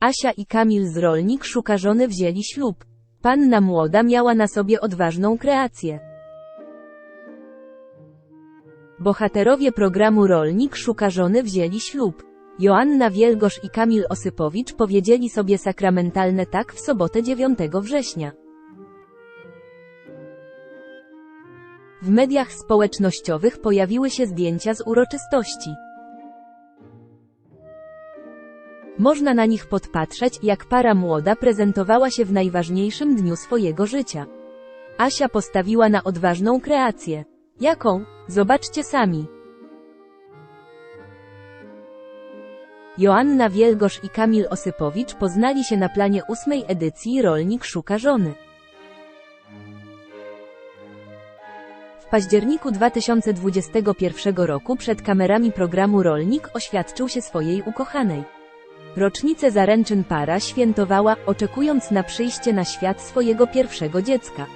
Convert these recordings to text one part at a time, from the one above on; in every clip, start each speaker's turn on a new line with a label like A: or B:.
A: Asia i Kamil z Rolnik szuka żony wzięli ślub. Panna młoda miała na sobie odważną kreację. Bohaterowie programu Rolnik szuka żony wzięli ślub. Joanna Wielgosz i Kamil Osypowicz powiedzieli sobie sakramentalne tak w sobotę 9 września. W mediach społecznościowych pojawiły się zdjęcia z uroczystości. Można na nich podpatrzeć, jak para młoda prezentowała się w najważniejszym dniu swojego życia. Asia postawiła na odważną kreację. Jaką? Zobaczcie sami. Joanna Wielgosz i Kamil Osypowicz poznali się na planie ósmej edycji Rolnik Szuka Żony. W październiku 2021 roku przed kamerami programu Rolnik oświadczył się swojej ukochanej. Rocznicę zaręczyn para świętowała, oczekując na przyjście na świat swojego pierwszego dziecka.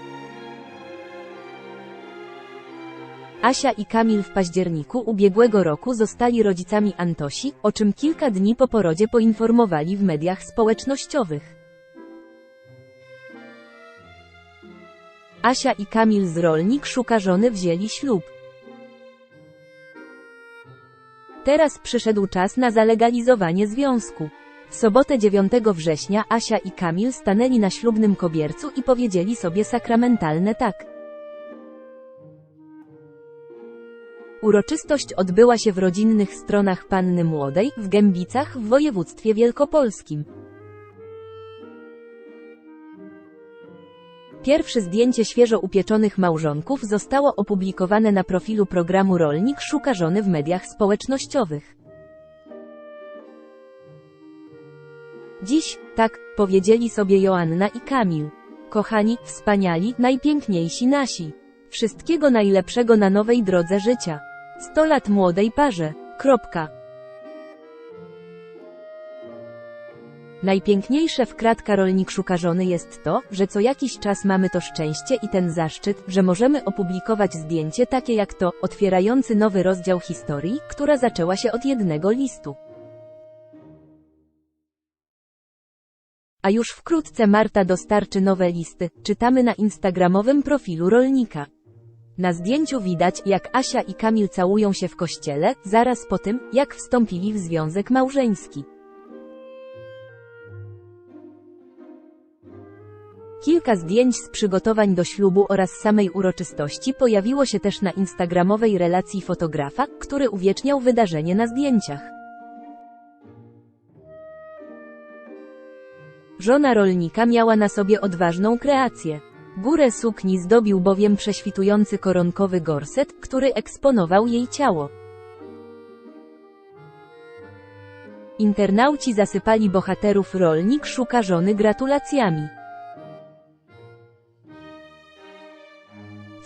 A: Asia i Kamil w październiku ubiegłego roku zostali rodzicami Antosi, o czym kilka dni po porodzie poinformowali w mediach społecznościowych. Asia i Kamil z Rolnik szuka żony wzięli ślub. Teraz przyszedł czas na zalegalizowanie związku. W sobotę 9 września Asia i Kamil stanęli na ślubnym kobiercu i powiedzieli sobie sakramentalne tak. Uroczystość odbyła się w rodzinnych stronach Panny Młodej, w Gębicach w województwie wielkopolskim. Pierwsze zdjęcie świeżo upieczonych małżonków zostało opublikowane na profilu programu Rolnik Szuka Żony w mediach społecznościowych. Dziś, tak, powiedzieli sobie Joanna i Kamil. Kochani, wspaniali, najpiękniejsi nasi. Wszystkiego najlepszego na nowej drodze życia. 100 lat młodej parze. Kropka. Najpiękniejsze w kratka rolnik szuka żony jest to, że co jakiś czas mamy to szczęście i ten zaszczyt, że możemy opublikować zdjęcie takie jak to, otwierający nowy rozdział historii, która zaczęła się od jednego listu. A już wkrótce Marta dostarczy nowe listy, czytamy na instagramowym profilu rolnika. Na zdjęciu widać, jak Asia i Kamil całują się w kościele, zaraz po tym, jak wstąpili w związek małżeński. Kilka zdjęć z przygotowań do ślubu oraz samej uroczystości pojawiło się też na instagramowej relacji fotografa, który uwieczniał wydarzenie na zdjęciach. Żona rolnika miała na sobie odważną kreację. Górę sukni zdobił bowiem prześwitujący koronkowy gorset, który eksponował jej ciało. Internauci zasypali bohaterów rolnik szuka żony gratulacjami.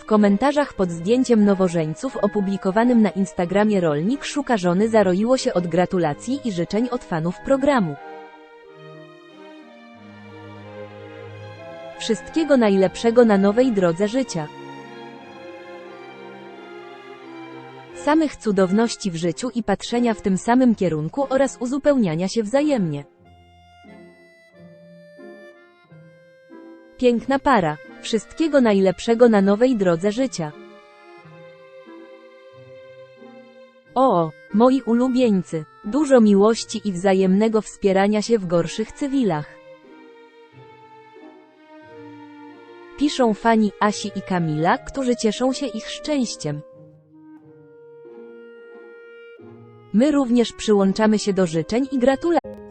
A: Komentarzach pod zdjęciem nowożeńców opublikowanym na Instagramie Rolnik szuka żony zaroiło się od gratulacji i życzeń od fanów programu. Wszystkiego najlepszego na nowej drodze życia. Samych cudowności w życiu i patrzenia w tym samym kierunku oraz uzupełniania się wzajemnie. Piękna para. Wszystkiego najlepszego na nowej drodze życia. O, moi ulubieńcy, dużo miłości i wzajemnego wspierania się w gorszych cywilach. Piszą fani Asi i Kamila, którzy cieszą się ich szczęściem. My również przyłączamy się do życzeń i gratulacji.